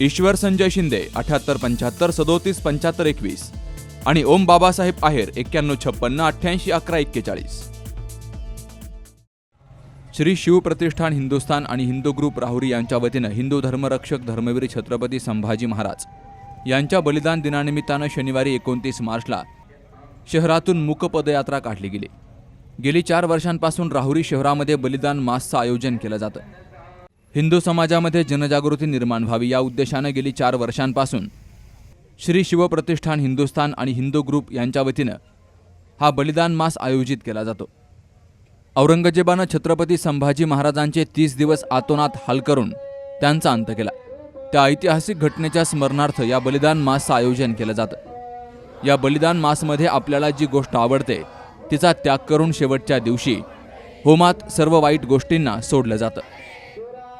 ईश्वर संजय शिंदे अठ्याहत्तर पंच्याहत्तर सदोतीस पंच्याहत्तर एकवीस. आणि ओम बाबासाहेब आहेर एक्क्याण्णव छप्पन्न अठ्ठ्याऐंशी अकरा एक्केचाळीस. श्री शिवप्रतिष्ठान हिंदुस्थान आणि हिंदू ग्रुप राहुरी यांच्या वतीनं हिंदू धर्मरक्षक धर्मवीर छत्रपती संभाजी महाराज यांच्या बलिदान दिनानिमित्तानं शनिवारी एकोणतीस मार्चला शहरातून मूक पदयात्रा काढली गेली. गेली चार वर्षांपासून राहुरी शहरामध्ये बलिदान मासचं आयोजन केलं जातं. हिंदू समाजामध्ये जनजागृती निर्माण व्हावी या उद्देशानं गेली चार वर्षांपासून श्री शिवप्रतिष्ठान हिंदुस्थान आणि हिंदू ग्रुप यांच्या वतीनं हा बलिदान मास आयोजित केला जातो. औरंगजेबानं छत्रपती संभाजी महाराजांचे तीस दिवस आतोनात हाल करून त्यांचा अंत केला. त्या ऐतिहासिक घटनेच्या स्मरणार्थ या बलिदान मासचं आयोजन केलं जातं. या बलिदान मासमध्ये आपल्याला जी गोष्ट आवडते तिचा त्याग करून शेवटच्या दिवशी होमात सर्व वाईट गोष्टींना सोडलं जातं.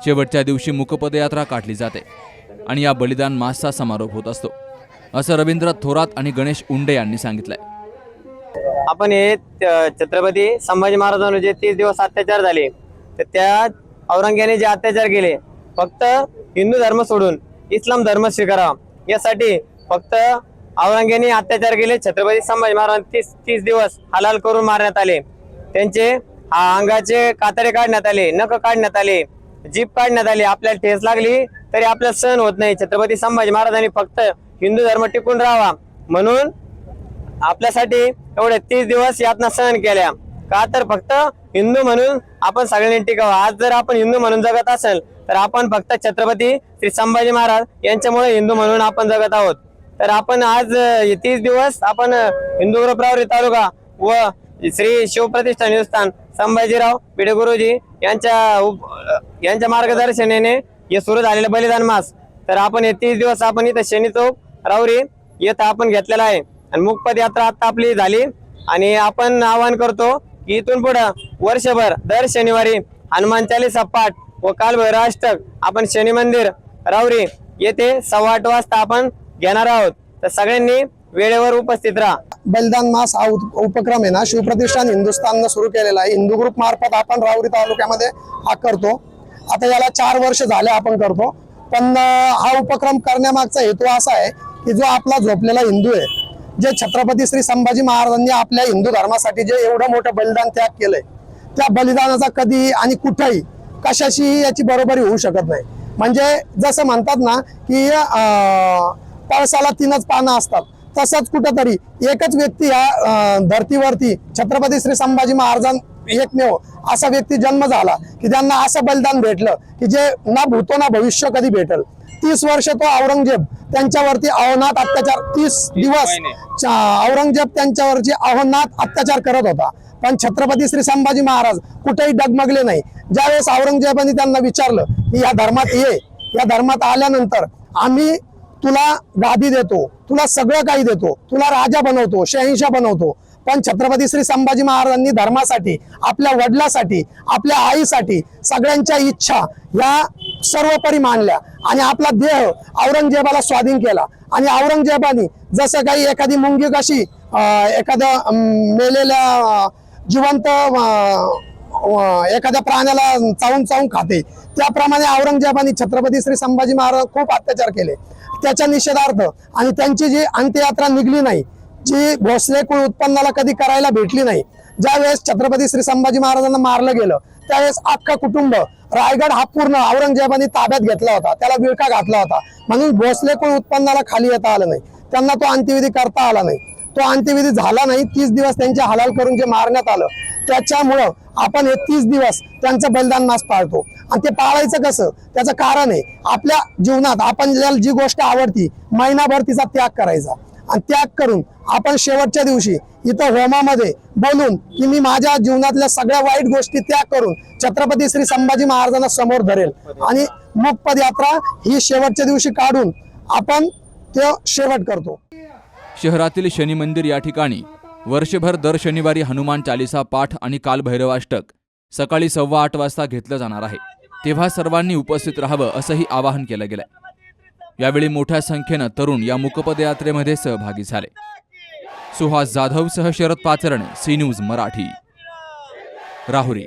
शेवटच्या दिवशी मुकपदयात्रा काढली जाते आणि या बलिदान मासचा समारोप होत असतो. असं रवींद्र थोरात आणि गणेश उंडे यांनी सांगितलंय. आपण हे छत्रपती संभाजी महाराजांवर जे तीस दिवस अत्याचार झाले तर त्या औरंग्याने जे अत्याचार केले फक्त हिंदू धर्म सोडून इस्लाम धर्म स्वीकारावा यासाठी फक्त औरंग्याने अत्याचार केले छत्रपती संभाजी महाराज तीस तीस दिवस हलाल करून मारण्यात आले. त्यांचे अंगाचे कातडे काढण्यात आले नख काढण्यात आले. जीप काढण्यात आली आपल्याला ठेस लागली तरी आपल्याला सण होत नाही. छत्रपती संभाजी महाराजांनी फक्त हिंदू धर्म टिकून राहावा. म्हणून आपल्यासाठी एवढे तीस दिवस यातना सहन केल्या. का तर फक्त हिंदू म्हणून आपण सगळ्यांनी टिकावं. आज जर आपण हिंदू म्हणून जगत असेल तर आपण फक्त छत्रपती श्री संभाजी महाराज यांच्यामुळे हिंदू म्हणून आपण जगत आहोत. तर आपण आज तीस दिवस आपण हिंदू ग्रुपरावरी तालुका व श्री शिवप्रतिष्ठान हिंदुस्थान संभाजीराव भिडे गुरुजी यांच्या यांच्या मार्गदर्शनाने हे सुरू झालेलं बलिदान मास. तर आपण हे तीस दिवस आपण इथं शनी चौक राऊरी येथं आपण घेतलेला आहे. आणि मुखपद यात्रा आता आपली झाली. आणि आपण आवाहन करतो की इथून पुढं वर्षभर दर शनिवारी हनुमान चालीसा पाठ व कालभैर अष्टक आपण शनी मंदिर राऊरी येथे सव्वा आठ वाजता आपण घेणार आहोत. तर सगळ्यांनी वेळेवर उपस्थित राहा. बलिदान मास हा उप- उपक्रम आहे ना शिवप्रतिष्ठान हिंदुस्थाननं सुरू केलेला आहे. हिंदू ग्रुप मार्फत आपण राहुरी तालुक्यामध्ये हा करतो. आता याला चार वर्ष झाले आपण करतो. पण हा उपक्रम करण्यामागचा हेतू असा आहे की जो आपला झोपलेला हिंदू आहे जे छत्रपती श्री संभाजी महाराजांनी आपल्या हिंदू धर्मासाठी जे एवढं मोठं बलिदान त्याग केलंय त्या बलिदानाचा कधी आणि कुठेही कशाशी याची बरोबरी होऊ शकत नाही. म्हणजे जसं म्हणतात ना की पळसाला तीनच पानं असतात. तसंच कुठंतरी एकच व्यक्ती या धर्तीवरती छत्रपती श्री संभाजी महाराजां एकमेव असा व्यक्ती जन्म झाला की त्यांना असं बलिदान भेटलं की जे ना भूतो ना भविष्य कधी भेटल. तीस वर्ष तो औरंगजेब त्यांच्यावरती अवनाथ अत्याचार तीस दिवस औरंगजेब त्यांच्यावरची अवनाथ अत्याचार करत होता. पण छत्रपती श्री संभाजी महाराज कुठेही डगमगले नाही. ज्यावेळेस औरंगजेबाने त्यांना विचारलं की या धर्मात ये या धर्मात आल्यानंतर आम्ही तुला गादी देतो तुला सगळं काही देतो तुला राजा बनवतो शहिंशा बनवतो. पण छत्रपती श्री संभाजी महाराजांनी धर्मासाठी आपल्या वडिलासाठी आपल्या आईसाठी सगळ्यांच्या इच्छा या सर्वपरी मानल्या. आणि आपला देह औरंगजेबाला स्वाधीन केला. आणि औरंगजेबाने जसं काही एखादी मुंगी कशी एखाद्या मेलेल्या जिवंत एखाद्या प्राण्याला चावून चावून खाते. त्याप्रमाणे औरंगजेबाने छत्रपती श्री संभाजी महाराज खूप अत्याचार केले. त्याच्या निषेधार्थ आणि त्यांची जी अंत्ययात्रा निघली नाही जी भोसले कुळ उत्पन्नाला कधी करायला भेटली नाही ज्यावेळेस छत्रपती श्री संभाजी महाराजांना मारलं गेलं त्यावेळेस अख्खा कुटुंब रायगड हा पूर्ण औरंगजेबाने ताब्यात घेतला होता त्याला विळखा घातला होता. म्हणून भोसले कुळ उत्पन्नाला खाली येता आलं नाही. त्यांना तो अंत्यविधी करता आला नाही. तो अंत्यविधी झाला नाही तीस दिवस त्यांचे हलाल करून जे मारण्यात आलं त्याच्यामुळं आपण हे तीस दिवस त्यांचं बलिदान मास पाळतो. आणि ते पाळायचं कसं? त्याचं कारण आहे आपल्या जीवनात आपण ज्याला जी गोष्ट आवडती महिनाभर तिचा त्याग करायचा. आणि त्याग करून आपण शेवटच्या दिवशी इथं होमामध्ये बोलून की मी माझ्या जीवनातल्या सगळ्या वाईट गोष्टी त्याग करून छत्रपती श्री संभाजी महाराजांना समोर धरेल. आणि मग पदयात्रा ही शेवटच्या दिवशी काढून आपण ते शेवट करतो. शहरातील शनी मंदिर या ठिकाणी वर्षभर दर शनिवारी हनुमान चालिसा पाठ आणि कालभैरवाष्टक सकाळी सव्वा आठ वाजता घेतलं जाणार आहे. तेव्हा सर्वांनी उपस्थित राहावं असंही आवाहन केलं गेलंय. यावेळी मोठ्या संख्येनं तरुण या मुकपदयात्रेमध्ये सहभागी झाले. Suhas जाधवसह Sharad Pacharan C news Marathi. Rahuri.